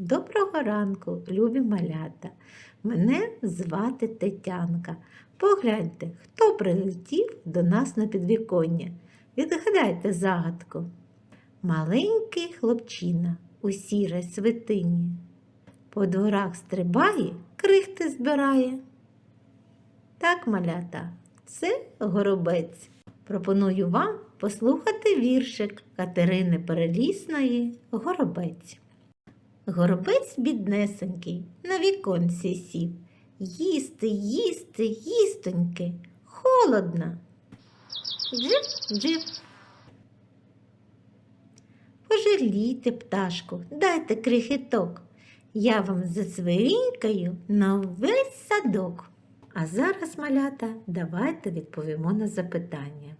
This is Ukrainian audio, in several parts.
Доброго ранку, любі малята. Мене звати Тетянка. Погляньте, хто прилетів до нас на підвіконня. Відгадайте загадку. Маленький хлопчина у сірій свитині. По дворах стрибає, крихти збирає. Так, малята, це горобець. Пропоную вам послухати віршик Катерини Перелісної Горобець. Горобець біднесенький на віконці сів. Їсти, їсти, їстоньки, холодно. Джив, джив. Пожалійте, пташку, дайте крихіток. Я вам засвирінькаю на весь садок. А зараз, малята, давайте відповімо на запитання.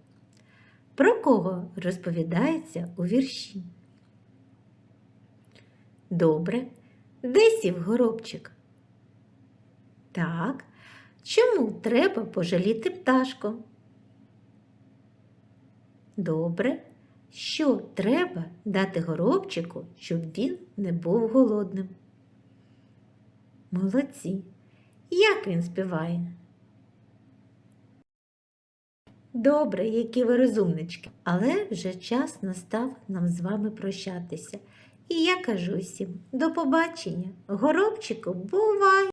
Про кого розповідається у вірші? Добре. Де сів горобчик? Так. Чому треба пожаліти пташку? Добре. Що треба дати горобчику, щоб він не був голодним? Молодці. Як він співає? Добре, які ви розумнички, але вже час настав нам з вами прощатися. І я кажу всім до побачення. Горобчику, бувай!